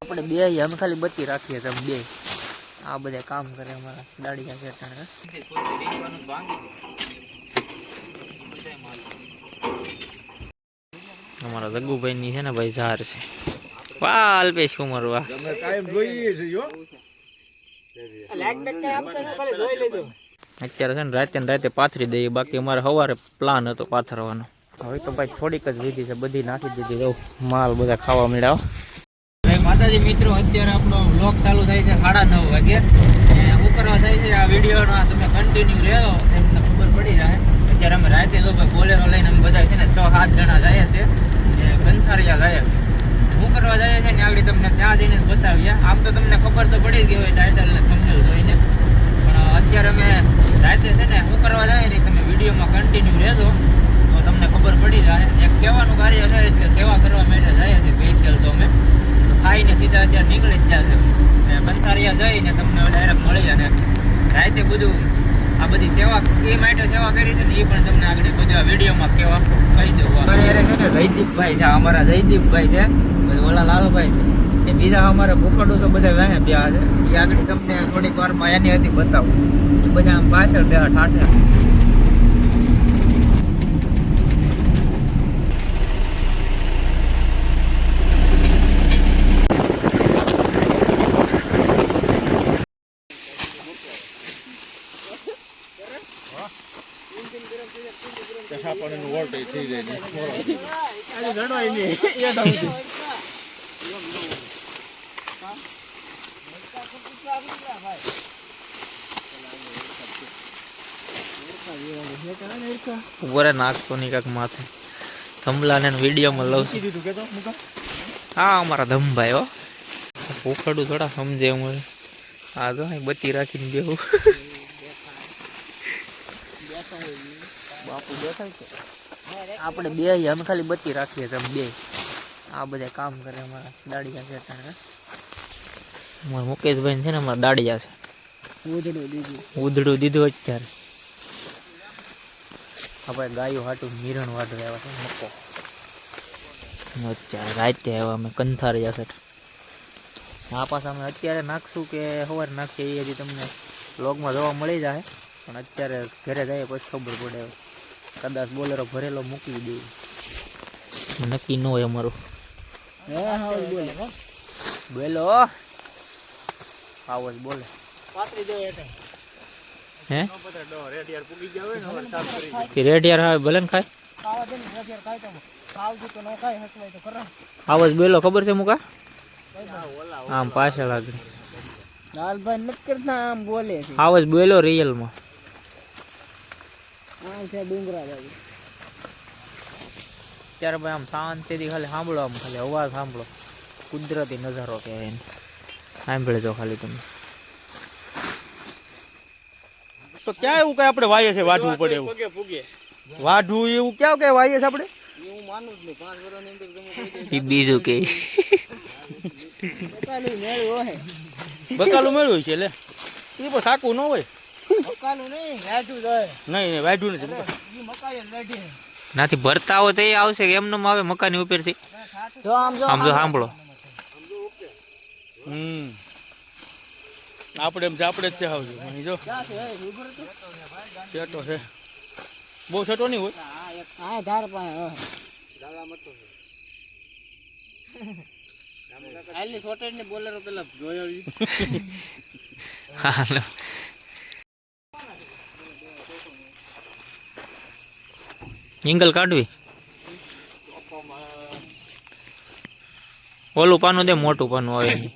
આપણે બે અમે ખાલી બત્તી રાખીએ તમે બે. આ બધા કામ કરે અમારા દાડિયા શેઠાણ. અમારા જગ્ગુભાઈ ની છે ને ભાઈ ઝાર છે. વાહ અલ્પેશ કુમાર વાહ. તમે કાયમ જોઈએ છે યો અત્યારે છે ને રાતે રાતે પાથરી દઈએ બાકી અમારે સવારે પ્લાન હતો પાથરવાનો. હવે તો ભાઈ થોડીક જ વિધિ છે, બધી નાખી દીધી જવું માલ બધા ખાવા મળ્યા માતાજી મિત્રો, અત્યારે આપણો બ્લોગ ચાલુ થાય છે સાડા નવ વાગે. શું કરવા થાય છે આ વિડીયોનો તમે કન્ટિન્યુ રહ્યો, તમને ખબર પડી જાય. અત્યારે અમે રાતે લોકો બોલેરો લઈને અમે બધા છે ને છ સાત જણા જાય છે. કંથારિયા જાય છે. શું કરવા જાય છે ને આવડી તમને ત્યાં જઈને બતાવીએ. આમ તો તમને ખબર તો પડી ગઈ હોય ટાઇટલ ને thumbnail જોઈને. પણ અત્યારે અમે રાતે છે ને શું કરવા જાય ને તમે વિડીયોમાં કન્ટિન્યુ રહેજો. તમને ખબર પડી જાય, એક સેવાનું કાર્ય છે, એટલે સેવા કરવા માટે જાય છે સ્પેશિયલ તો અમે. ખાઈને સીધા અત્યારે નીકળી જ જશે ને બંતારિયા જઈને તમને ડાયરેક્ટ મળી જાય. ને રાતે બધું આ બધી સેવા, એ માટે સેવા કરી છે ને એ પણ તમને આગળ બધા વિડીયોમાં કેવા કહી દઉં અત્યારે છે ને જયદીપભાઈ છે, અમારા જયદીપભાઈ છે બધું ઓલા લાલુભાઈ છે. એ બીજા અમારે ભૂખડું તો બધા વહે બ્યા છે. એ આગળ તમને થોડીક વારમાં એની હતી બતાવું. બધા આમ પાછળ બે ઠાઠે. કશા પણ વોલ્ટેજ થઈ જાય ને ઉપર નાખતો નહીં કાંક માથે. થંભલાને વિડીયોમાં લઉં છું. દીધું કે તો હા અમારા ધમભાઈ હો. ભૂખડું થોડા સમજે હું આ તો બત્તી રાખીને બેહું. બાપુ બેઠા છે. આપણે બે અમે ખાલી બત્તી રાખીએ તમે બે. આ બધા કામ કરે અમારા દાડિયા છે અટાણે. અમારા મુકેશભાઈ છે ને અમારા દાડિયા છે. ઉધડું દીધું. અત્યારે. આપણે ગાયો હાટું મિરણ વાઢવા આવ્યા છે મકો. અત્યારે રાતે આવ્યા અમે કંથારિયા જશે આ પાછા અમે અત્યારે નાખશું કે સવારે નાખીએ એ હજી તમને બ્લોગમાં જોવા મળી જાય. પણ અત્યારે ઘરે જઈએ પછી ખબર પડે. કદાચ બોલેરો ભરેલો મૂકી દે. નક્કી ન હોય અમારું. બોલો. આવો જ બોલે. હે? રેડિયાર આવે ભલે ને ખાય? આવો જ બોલો ખબર છે મુકા? આમ પાછળ આગળ. લાલભાઈ નથી કરતા આમ બોલે આવો જ બોલો રિયલમાં. આમ છે ડુંગરા બાજુ. ત્યારે ભાઈ આમ શાંતિથી ખાલી સાંભળો આમ ખાલી અવાજ સાંભળો. કુદરતી નજારો કહેવાય એને. સાંભળે ખાલી તમે. તો ક્યાં એવું કઈ આપણે વાયે છે વાઢવું પડે એવું. વાઢવું એવું ક્યાં કઈ વાયે છે આપણે? હું માનું જ નહીં. પાંચ વર્ષની અંદર તમે કહી દે એ બીજું કે. બકાલું મેળવ્યું છે એટલે. એ પણ સાકું ન હોય. નથી ભરતા હોય તો એ આવશે કે એમનો આવે મકાની ઉપરથી. જો આમ જો આમ જો સાંભળો. હમ. આપણે એમ આપણે જ ચાવજો અહીં જો. ક્યાં છે છે. બહુ છેટો નહીં હોય? હા ધાર આ ધાર પાસે હોય આલી સોટેડ ને બોલેરો પેલા જોયો. હાલો. એંગલ કાઢવી ઓલું પાનું દે મોટું પાનું આવે ઈ.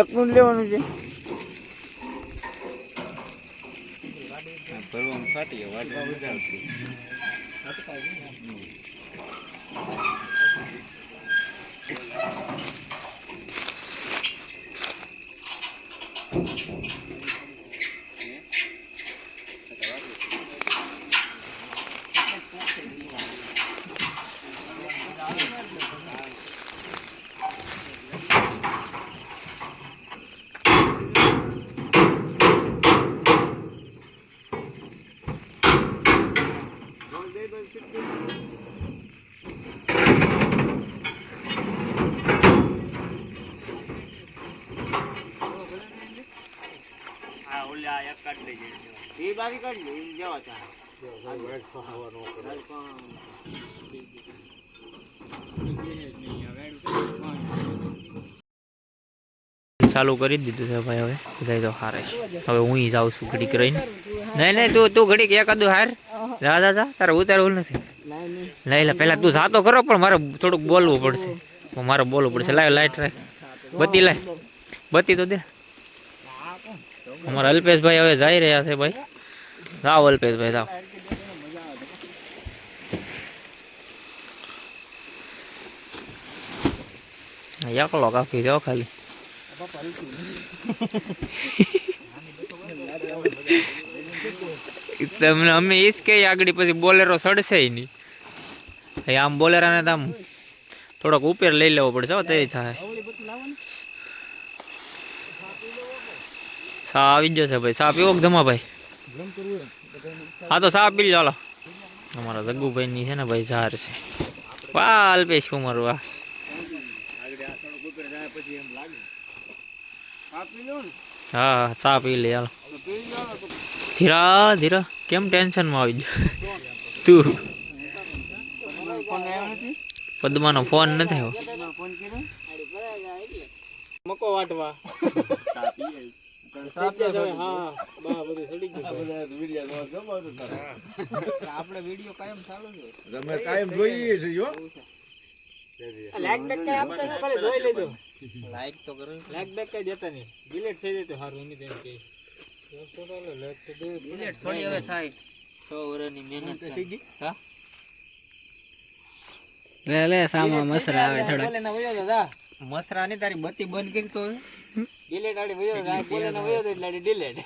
એકનું લેવાનું છે ભરવામાં ફાટી વાટવા વધારતી એ બાકી કાઢજો એ જવા ત્યાં ચાલુ કરી દીધું છે ભાઈ હવે. બધા તો હારે હવે હું જાઉં છું ઘડીક રહીને. નહીં નહીં તું તું ઘડીક એકાદું હાર. જા જા જા. તારે ઉતારવું નથી. લઈ લે પેલા તું જાતો કરો પણ મારે થોડુંક બોલવું પડશે. મારે બોલવું પડશે. લાવ લાઈટ રાખ. બત્તી લાય. બત્તી તો દે. અમારા અલ્પેશભાઈ હવે જઈ રહ્યા છે ભાઈ. જાઓ અલ્પેશભાઈ, જાઓ. એકલો કાપી દો ખાલી. તમને અમે ઈશ કે આગળ પછી બોલેરો સડશે નહીં. આમ બોલેરાને તો આમ થોડોક ઉપર લઈ લેવો પડશે તે થાય. સા આવી ગયો છે ભાઈ. સા પીવો કે ધમા ભાઈ? હા, તો સા પી ચાલો. અમારા જગ્ગુભાઈ ની છે ને ભાઈ, ઝાર છે. વાહ અલ્પેશ કુમાર વાહ. હા ચા પી લે ચાલો ધીરા ધીરા. કેમ ટેન્શનમાં આવી ગયો? તું. પદ્માનો ફોન નથી આવ્યો. મકો વાટવા. આપણે વીડિયો કાયમ ચાલુ છે અમે કાયમ જોઈએ છે યો લાઈક બેક કઈ આપતા ન ખાલી જોઈ લેજો. લાઈક તો કરો. લાઈક બેક કઈ દેતા નહીં. ડિલીટ થઈ જાય તો સારું એની તેમ કે. થોડી હવે થાય. છ વર્ષની મહેનત છે. હા? લે લે સામા મસરા આવે થોડા મસરા ની તારી બત્તી બંધ કરી તો ડિલીટ આડી વયો જાય બોલે ના વયો એટલે આડી ડિલીટ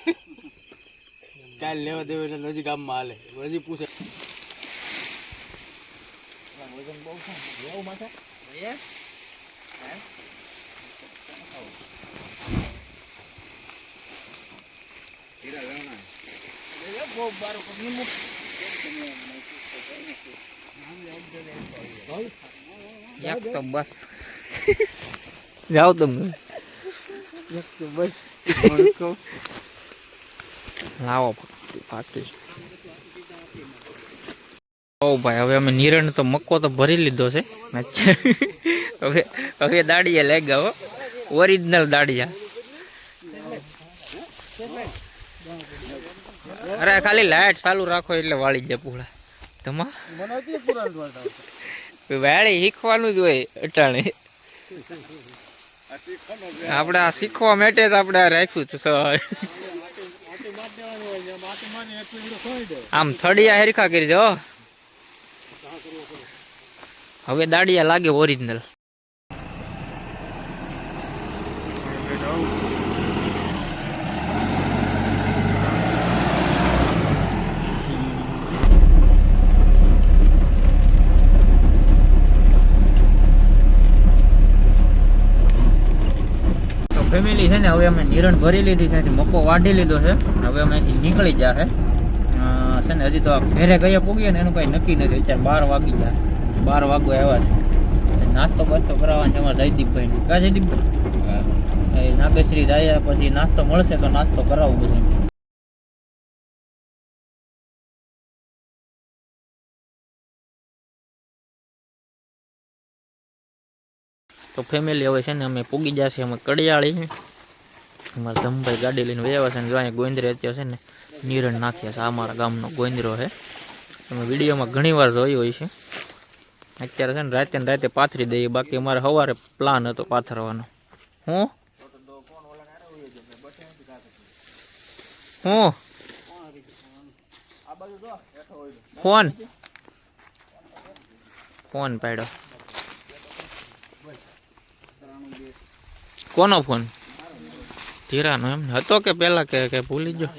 કાલ લેવા દેવો એટલે હજી ગામમાં હાલે. હજી પૂછે. એક તો બસ. જાઓ તમે. લાવો પાકી ઓ ભાઈ હવે અમે નિરણ તો મક્કો તો ભરી લીધો છે હવે હવે દાડિયા લાગ્યા હો ઓરિજિનલ દાડિયા અરે ખાલી લાઈટ ચાલુ રાખો એટલે વાળી જાય પૂળા તમા વાળી શીખવાનું જ હોય અટાણે આપણે આ શીખવા માટે જ આપણે રાખ્યું છે આમ થડિયા હેરખા કરી દો હવે દાડિયા લાગે ઓરિજિનલ ફેમિલી છે ને હવે અમે નિરણ ભરી લીધી છે મકો વાઢી લીધો છે. હવે અમે અહીંથી નીકળી ગયા છે. છે ને હજી તો ઘેરે ગયા પૂગીએ ને એનું કંઈ નક્કી નથી. અત્યારે બાર વાગી ગયા બાર વાગો આવ્યા છે. નાસ્તો બાસ્તો કરાવવાનો અમારા જયદીપભાઈ કા જયદીપભાઈ? નાગેશ્રી જાય પછી નાસ્તો મળશે તો નાસ્તો કરાવું બધું. તો ફેમિલી હવે છે ને અમે પૂગી જશે અમે કડિયાળી અમારા ધમભાઈ ગાડી લઈને વયા છે ને જો અહીંયા ગોંદરે અત્યારે છે ને નિરણ નાખ્યા છે. અમારા ગામનો ગોંદરો છે. તમે વિડીયોમાં ઘણી વાર જોયું હોય છે. અત્યારે છે ને રાતે ને રાતે પાથરી દઈએ, બાકી અમારે સવારે પ્લાન હતો પાથરવાનો. હું? હું? ફોન? ફોન પાડ્યો. કોનો ફોન? ધીરાનો એમ? હતો કે પેલા કે કે ભૂલી ગયો?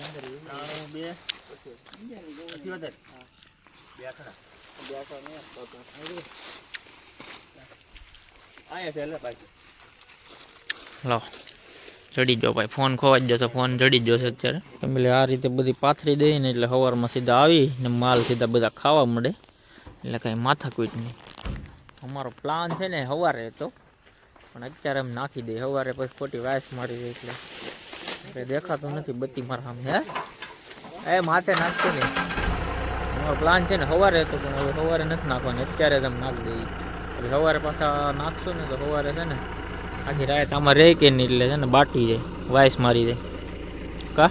લો. જડી ગયો ભાઈ. ફોન ખોવાઈ ગયો તો ફોન ચડી ગયો અત્યારે. એટલે આ રીતે બધી પાથરી દઈને એટલે સવારમાં સીધા આવી ને માલ સીધા બધા ખાવા મળે. એટલે કાંઈ માથાકૂટ નહીં. અમારો પ્લાન છે ને સવારે હતો પણ અત્યારે એમ નાખી દે. સવારે પછી ખોટી વાસ મારી દે એટલે. એટલે દેખાતું નથી બત્તી મારા સામે, હે? એ માથે નાખશે ને. મારો પ્લાન છે ને સવારે હતો, પણ હવે સવારે નથી નાખવાનો. અત્યારે જ આમ નાખી દઈએ પછી સવારે પાછા નાખશો ને તો સવારે છે ને આખી રાત આમાં રહે કે નહીં એટલે છે ને બાટી જાય વાયસ મારી જાય કા?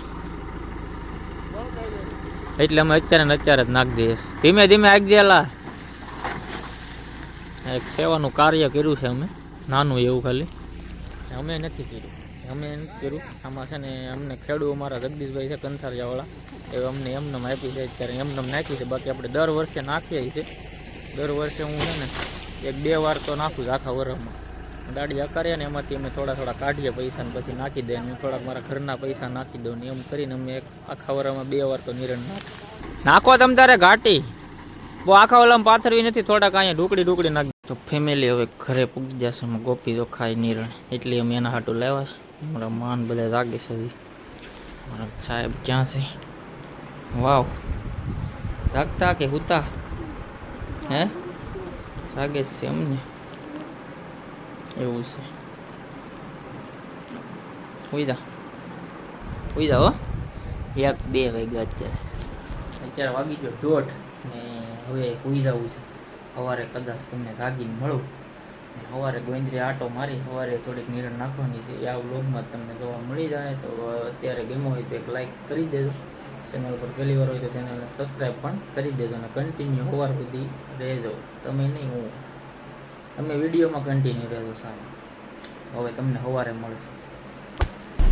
એટલે અમે અત્યારે ને અત્યારે જ નાખી દઈએ ધીમે ધીમે આગજેલા એક સેવાનું કાર્ય કર્યું છે અમે. નાનું એવું ખાલી. અમે નથી કર્યું. અમે નથી કર્યું, આમાં છે ને અમને ખેડૂત અમારા જગદીશભાઈ છે, કંથારિયાવાળા. એ અમને એમને આપી છે અત્યારે એમને નાખી છે. બાકી આપણે દર વર્ષે નાખીએ છીએ. દર વર્ષે હું છે ને એક બે વાર તો નાખું આખા વર્ષમાં દાડી અકારીએ ને એમાંથી અમે થોડા થોડા કાઢીએ પૈસા ને પછી નાખી દઈએ. હું થોડાક મારા ઘરના પૈસા નાખી દઉં ને એમ કરીને અમે એક આખા વર્ષમાં બે વાર તો નિરણ નાખો નાખો તમ તારે ઘાટી. બહુ આખા ઓલામાં પાથરવી નથી, થોડાક અહીંયા ઢુકડી ઢુકડી નાખી તો ફેમિલી હવે ઘરે પૂગી જશે અમે ગોપી તો ખાઈ નિરણ એટલે અમે એના હાટું લેવા છે. મારા માન બધા જાગે છે હજી. મારા સાહેબ ક્યાં છે? વાવ. જાગતા કે હુતા? હે? જાગે જ છે અમને. એવું છે. હોઈ જા. હોઈ જા હો. એક બે વાગ્યા અત્યારે. અત્યારે વાગી ગયો દોઢ ને હવે હોઈ જવું છે. સવારે કદાચ તમને જાગીને મળું. સવારે ગોવિંદ્રી આટો મારી, સવારે થોડીક નિરણ નાખવાની છે. એ આ વ્લોગમાં તમને જોવા મળી જાય તો અત્યારે ગેમો હોય તો એક લાઇક કરી દેજો. ચેનલ પર પહેલી વાર હોય તો ચેનલને સબસ્ક્રાઈબ પણ કરી દેજો અને કન્ટિન્યુ સવાર સુધી રહેજો. તમે નહીં, હું, તમે વિડીયોમાં કન્ટિન્યુ રહેજો સારું હવે તમને સવારે મળશે.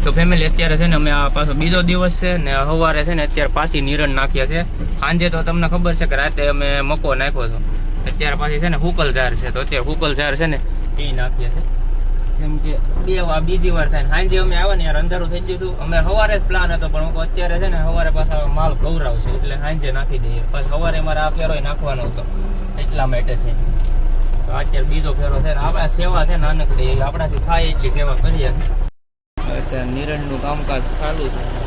તો ફેમિલી અત્યારે છે ને અમે આ પાછો બીજો દિવસ છે ને સવારે છે ને અત્યારે પાછી નિરણ નાખ્યા છે સાંજે તો તમને ખબર છે કે રાતે અમે મકો નાખ્યો હતો. અત્યારે પાછી છે ને હુકલ ઝાર છે તો અત્યારે હુકલ ઝાર છે ને એ નાખીએ છે. કેમ કે બે વાર બીજી વાર થાય સાંજે અમે આવ્યા ને યાર અંધારું થઈ ગયું હતું. અમે સવારે જ પ્લાન હતો, પણ હું અત્યારે છે ને સવારે પાછા માલ ગૌરાવશે એટલે સાંજે નાખી દઈએ. પછી સવારે મારે આ ફેરો નાખવાનો હતો, એટલા માટે છે. તો અત્યારે બીજો ફેરો છે ને, આપણા સેવા છે નાનકડી આપણાથી થાય એટલી સેવા કરીએ અત્યારે નિરણનું કામકાજ ચાલુ છે.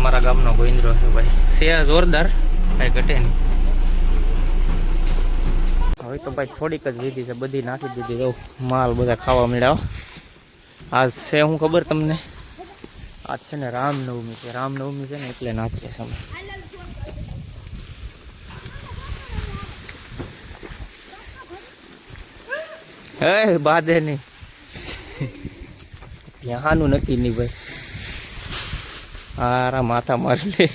અમારા ગામનો ગોવિંદ્રો છે ભાઈ. છે જોરદાર, કાંઈ ઘટે નહીં. હવે તો ભાઈ થોડીક જ લીધી છે, બધી નાખી દીધી જો માલ બધા ખાવા મળ્યા આ છે હું ખબર તમને? આજ છે ને રામનવમી છે. રામનવમી છે ને એટલે નાખીએ અમે. હે, બાધે નહીં. ત્યાંનું નક્કી નહીં ભાઈ. હારા માથા મારી લે.